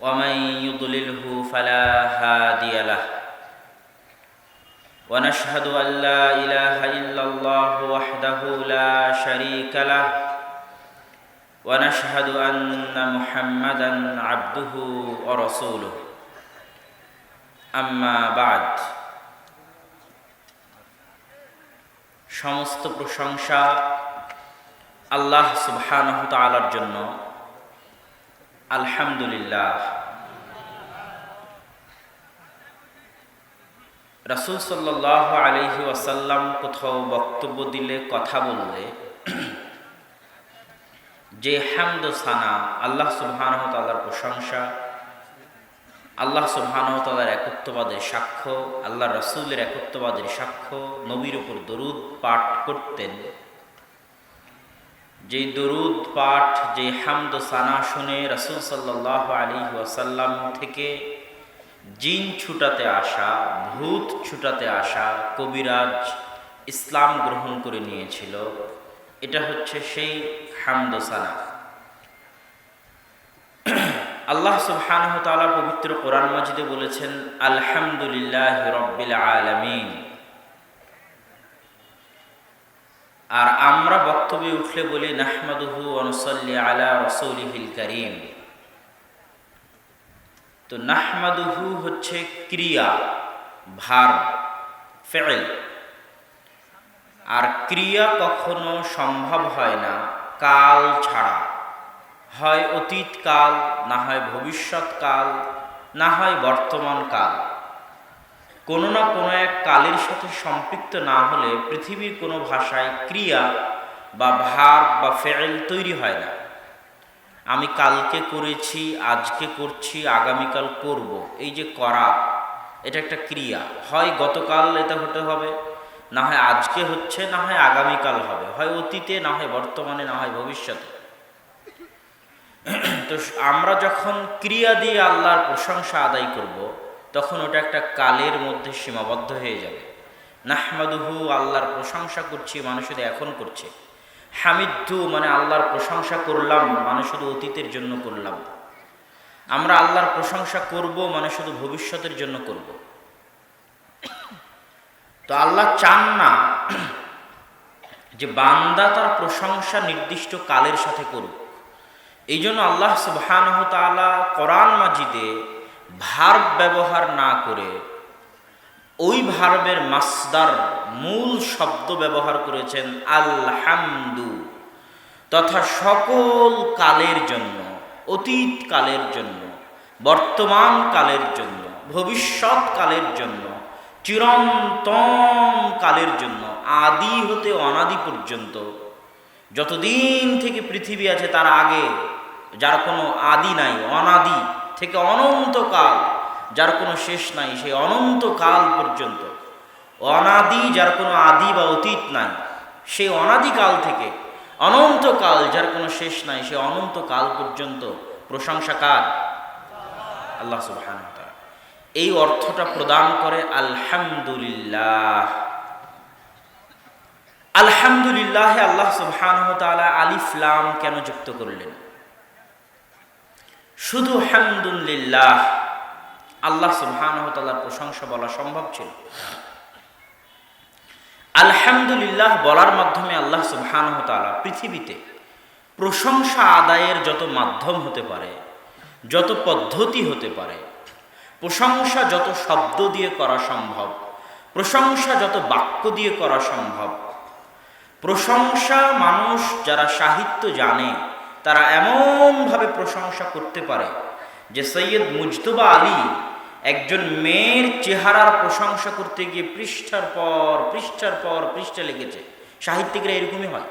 ومن يضلله فلا هادي له ونشهد ان لا اله الا الله وحده لا شريك له ونشهد ان محمدا عبده ورسوله اما بعد সমস্ত প্রশংসা আল্লাহ সুবহানাহু তাআলার জন্য আলহামদুলিল্লাহ। রাসূল সাল্লাল্লাহু আলাইহি ওয়াসাল্লাম কোথাও বক্তব্য দিলে, কথা বললে, যে হামদ সানা, আল্লাহ সুবহানাহু তাআলার প্রশংসা, আল্লাহ সুবহানাহু তাআলার একত্ববাদের সাক্ষ্য আল্লাহ রাসূলের একত্ববাদের সাক্ষ্য, নবীর উপর দরুদ পাঠ করতেন যেই দরুদ পাঠ, যে হামদ সানা শুনে রসুল সাল্লাহ আলী ওয়াসাল্লাম থেকে জিন ছুটাতে আসা, ভূত ছুটাতে আসা কবিরাজ ইসলাম গ্রহণ করে নিয়েছিল, এটা হচ্ছে সেই হামদ সানা। আল্লাহ সুবহানাহ পবিত্র কোরআন মাজিদে বলেছেন, আলহামদুলিল্লাহ রব্বিল আলামিন। আর আমরা বক্তব্যে উঠলে বলি, নাহমাদুহু অনুসল্লি আলা রসৌলিহিল করিম। তো নাহমাদুহু হচ্ছে ক্রিয়া, ভার ফেল আর ক্রিয়া কখনো সম্ভব হয় না, কাল ছাড়া। হয় অতীত কাল, না হয় ভবিষ্যৎ কাল, না হয় বর্তমান কাল। কোনো না কোনো এক কালের সাথে সম্পৃক্ত না হলে পৃথিবীর কোনো ভাষায় ক্রিয়া বা ভার বা ফেল তৈরি হয় না। আমি কালকে করেছি, আজকে করছি, আগামীকাল করব। এই যে করা, এটা একটা ক্রিয়া। হয় গতকাল এটা হতে হবে, না হয় আজকে হচ্ছে, না হয় আগামীকাল হবে। হয় অতীতে, না হয় বর্তমানে, না হয় ভবিষ্যতে। তো আমরা যখন ক্রিয়া দিয়ে আল্লাহর প্রশংসা আদায় করব তখন ওটা একটা কালের মধ্যে সীমাবদ্ধ হয়ে যাবে। নাহমাদুহু আল্লাহর প্রশংসা করছি মানুষ শুধু এখন করছে। হামিদু মানে আল্লাহর প্রশংসা করলাম মানে শুধু অতীতের জন্য করলাম। আমরা আল্লাহর প্রশংসা করব মানে শুধু ভবিষ্যতের জন্য করব। তো আল্লাহ চান না যে বান্দা তার প্রশংসা নির্দিষ্ট কালের সাথে করুক। এই জন্য আল্লাহ সুবহানহ তালা কোরআন মাজিদে ভার্ব ব্যবহার না করে ওই ভার্বের মাসদার মূল শব্দ ব্যবহার করেছেন আলহামদু, তথা সকল কালের জন্য, অতীত কালের জন্য, বর্তমান কালের জন্য, ভবিষ্যৎ কালের জন্য, চিরন্তন কালের জন্য, আদি হতে অনাদি পর্যন্ত, যতদিন থেকে পৃথিবী আছে তার আগে, যার কোনো আদি নাই, অনাদি থেকে অনন্তকাল, যার কোনো শেষ নাই, সেই অনন্তকাল পর্যন্ত। অনাদি, যার কোনো আদি বা অতীত নাই, সেই অনাদিকাল থেকে, অনন্তকাল, যার কোনো শেষ নাই সে অনন্তকাল পর্যন্ত প্রশংসা কার? আল্লাহ সুবহান এই অর্থটা প্রদান করে আলহামদুলিল্লাহ। আলহামদুলিল্লাহ আল্লাহ সুবহান আলিফলাম কেন যুক্ত করলেন? শুধু হামদুল্লিল্লাহ আল্লাহ সুবহানহতালার প্রশংসা বলা সম্ভব ছিল। আলহামদুলিল্লাহ বলার মাধ্যমে আল্লাহ সুবহানহতালা পৃথিবীতে প্রশংসা আদায়ের যত মাধ্যম হতে পারে, যত পদ্ধতি হতে পারে, প্রশংসা যত শব্দ দিয়ে করা সম্ভব, প্রশংসা যত বাক্য দিয়ে করা সম্ভব, প্রশংসা মানুষ যারা সাহিত্য জানে তারা এমনভাবে প্রশংসা করতে পারে যে সৈয়দ মুজতবা আলী একজন মেয়ের চেহারার প্রশংসা করতে গিয়ে পৃষ্ঠার পর পৃষ্ঠার পর পৃষ্ঠা লিখেছে। সাহিত্যিকরা এরকমই হয়।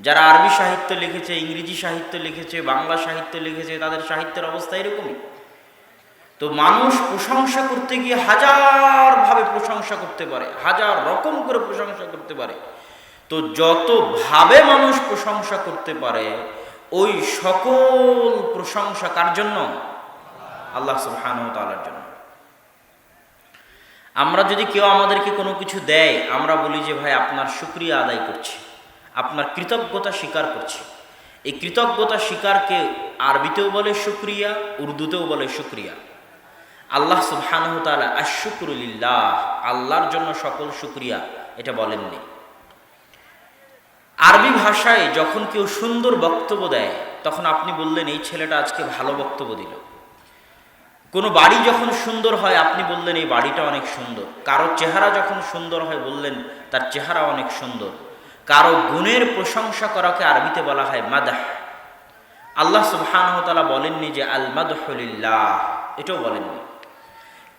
যারা আরবি সাহিত্য লিখেছে, ইংরেজি সাহিত্য লিখেছে, বাংলা সাহিত্য লিখেছে, তাদের সাহিত্যের অবস্থা এরকমই। তো মানুষ প্রশংসা করতে গিয়ে হাজার ভাবে প্রশংসা করতে পারে, হাজার রকম করে প্রশংসা করতে পারে। তো যত ভাবে মানুষ প্রশংসা করতে পারে ওই সকল প্রশংসা কার জন্য? আল্লাহ সুবহানাহু ওয়া তাআলার জন্য। আমরা যদি কেউ আমাদেরকে কোনো কিছু দেয়, আমরা বলি যে, ভাই, আপনার শুক্রিয়া আদায় করছি। আপনার কৃতজ্ঞতা স্বীকার করছি। এই কৃতজ্ঞতা স্বীকারকে আরবিতেও বলে শুক্রিয়া, উর্দুতেও বলে শুক্রিয়া। আল্লাহ সুবহানাহু তাআলা আশুকুরুলিল্লাহ আল্লাহর জন্য সকল শুক্রিয়া, এটা বলেননি। আরবি ভাষায় যখন কেউ সুন্দর বক্তব্য দেয়, তখন আপনি বললেন, এই ছেলেটা আজকে ভালো বক্তব্য দিল। কোনো বাড়ি যখন সুন্দর হয়, আপনি বললেন, এই বাড়িটা অনেক সুন্দর। কারও চেহারা যখন সুন্দর হয়, বললেন, তার চেহারা অনেক সুন্দর। কারও গুণের প্রশংসা করাকে আরবিতে বলা হয় মাদাহ। আল্লাহ সুবহানহতালা বলেননি যে আল মাদহলিল্লাহ এটাও বলেননি।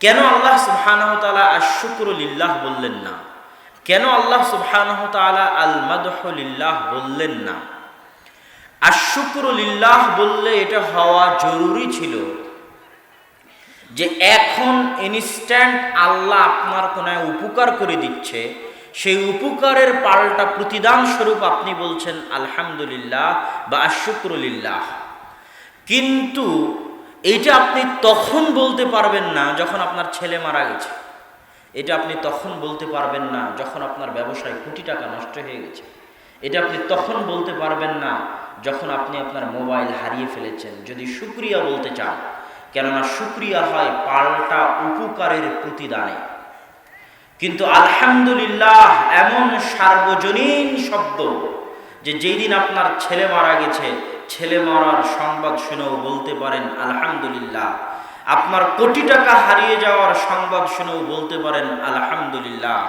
কেন আল্লাহ সুবহানহতালা আশুকুরুলিল্লাহ বললেন না? কেন আল্লাহ সুবহানহতালা আল মাদহলিল্লাহ বললেন না? আশুকুরুলিল্লাহ বললে এটা হওয়া জরুরি ছিল যে এখন ইনস্ট্যান্ট আল্লাহ আপনার কোনো উপকার করে দিচ্ছে, সেই উপকারের পাল্টা প্রতিদান স্বরূপ আপনি বলছেন, আলহামদুলিল্লাহ বা আশুক্রুলিল্লাহ কিন্তু এইটা আপনি তখন বলতে পারবেন না যখন আপনার ছেলে মারা গেছে। এটা আপনি তখন বলতে পারবেন না যখন আপনার ব্যবসায় কোটি টাকা নষ্ট হয়ে গেছে। এটা আপনি তখন বলতে পারবেন না যখন আপনি আপনার মোবাইল হারিয়ে ফেলেছেন। যদি সুক্রিয়া বলতে চান, কেননা সুক্রিয়া হয় পাল্টা উপকারের প্রতিদানে। কিন্তু আলহামদুলিল্লাহ এমন সার্বজনীন শব্দ যে যেই দিন আপনার ছেলে মারা গেছে, ছেলে মারার সংবাদ শুনেও বলতে পারেন, আলহামদুলিল্লাহ। আপনার কোটি টাকা হারিয়ে যাওয়ার সংবাদ শুনেও বলতে পারেন, আলহামদুলিল্লাহ।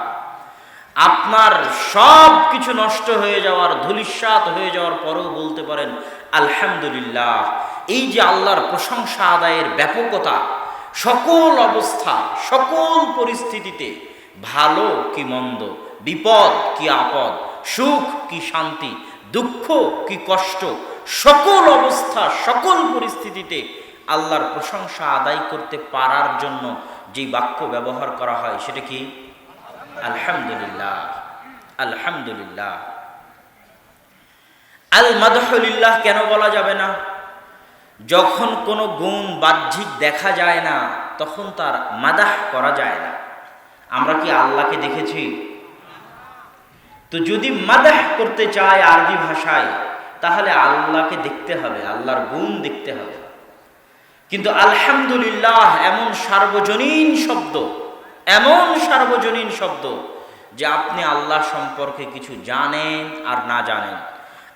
আপনার সব কিছু নষ্ট হয়ে যাওয়ার ধুলিস্বাত হয়ে যাওয়ার পরেও বলতে পারেন, আলহামদুলিল্লাহ। এই যে আল্লাহর প্রশংসা আদায়ের ব্যাপকতা, সকল অবস্থা, সকল পরিস্থিতিতে ভালো কি মন্দ, বিপদ কি আপদ, সুখ কি শান্তি, দুঃখ কি কষ্ট, সকল অবস্থা, সকল পরিস্থিতিতে আল্লাহর প্রশংসা আদায় করতে পারার জন্য যে বাক্য ব্যবহার করা হয়, সেটা কি? আলহামদুলিল্লাহ আলহামদুলিল্লাহ। আল মাদহলিল্লাহ কেন বলা যাবে না? যখন কোনো গুণ বাহ্যিক দেখা যায় না, তখন তার মাদাহ করা যায় না। আমরা কি আল্লাহকে দেখেছি? তো যদি মাদাহ করতে চায় আরবি ভাষায়, তাহলে আল্লাহকে দেখতে হবে, আল্লাহর গুণ দেখতে হবে। কিন্তু আলহামদুলিল্লাহ এমন সার্বজনীন শব্দ, এমন সার্বজনীন শব্দ যে আপনি আল্লাহ সম্পর্কে কিছু জানেন আর না জানেন।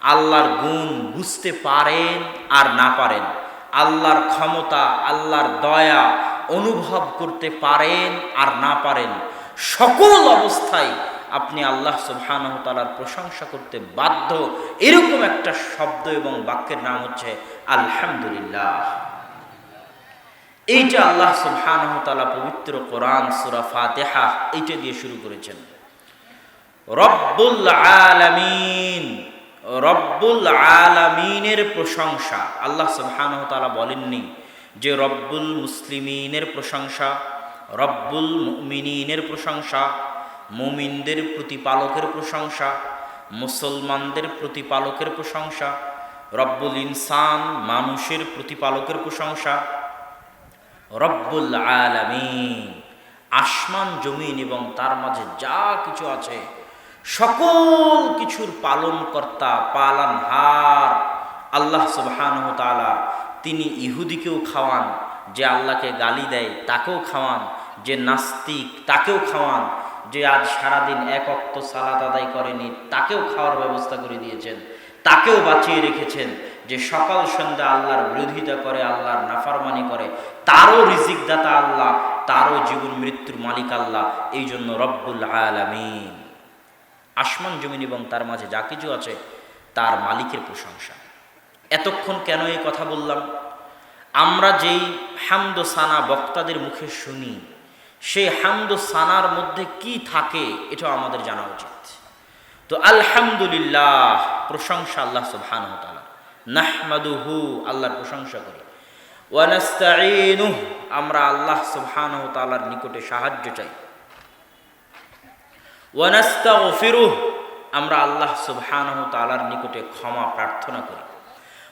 আল্লাহর গুণ বুঝতে পারেন আর না পারেন। আল্লাহর ক্ষমতা, আল্লাহর দয়া অনুভব করতে পারেন আর না পারেন। সকল অবস্থায় আপনি আল্লাহ সুবহানাহু তাআলার প্রশংসা করতে বাধ্য। এরকম একটা শব্দ এবং বাক্যের নাম হচ্ছে আলহামদুলিল্লাহ। এইটা আল্লাহ সুবহানাহু তাআলা পবিত্র কোরআন সূরা ফাতিহা এইটা দিয়ে শুরু করেছেন। রব্বুল আলামিন, রব্বুল আলামিনের প্রশংসা। আল্লাহ সুবহানাহু তাআলা বলেননি যে রব্বুল মুসলিমিনের প্রশংসা, রব্বুল মুমিনিনের প্রশংসা, মুমিনদের প্রতিপালকের প্রশংসা, মুসলমানদের প্রতিপালকের প্রশংসা, রব্বুল ইনসান মানুষের প্রতিপালকের প্রশংসা রব্বুল আলামিন। আসমান, জমিন এবং তার মাঝে যা কিছু আছে, সকল কিছুর পালনকর্তা, পালনহার আল্লাহ সুবহানহ তাআলা তিনি ইহুদিকেও খাওয়ান, যে আল্লাহকে গালি দেয় তাকেও খাওয়ান, যে নাস্তিক তাকেও খাওয়ান, যে আজ সারাদিন এক অক্ত সালাত আদায় করেনি তাকেও খাওয়ার ব্যবস্থা করে দিয়েছেন, তাকেও বাঁচিয়ে রেখেছেন। যে সকাল সন্ধ্যা আল্লাহর বিরোধিতা করে, আল্লাহর নাফারমানি করে, তারও রিজিক দাতা আল্লাহ, তারও জীবন মৃত্যুর মালিক আল্লাহ, এই জন্য রব্বুল আলামিন। আসমান, জমিন এবং তার মাঝে যা কিছু আছে, তার মালিকের প্রশংসা। এতক্ষণ কেন এই কথা বললাম? আমরা যেই হামদ সানা বক্তাদের মুখে শুনি, সেই হামদ সানার মধ্যে কি থাকে, এটাও আমাদের জানা উচিত। তো আলহামদুলিল্লাহ, প্রশংসা আল্লাহ সুবহান তালা নাহমাদুহু, আল্লাহর প্রশংসা করি। ওয়ানাস্তাইনুহ আমরা আল্লাহ সুবহান তাআলার নিকটে সাহায্য চাই। ওয়ানাস্তাগফিরুহ, আমরা আল্লাহ সুবহানাহু তাআলার নিকটে ক্ষমা প্রার্থনা করি।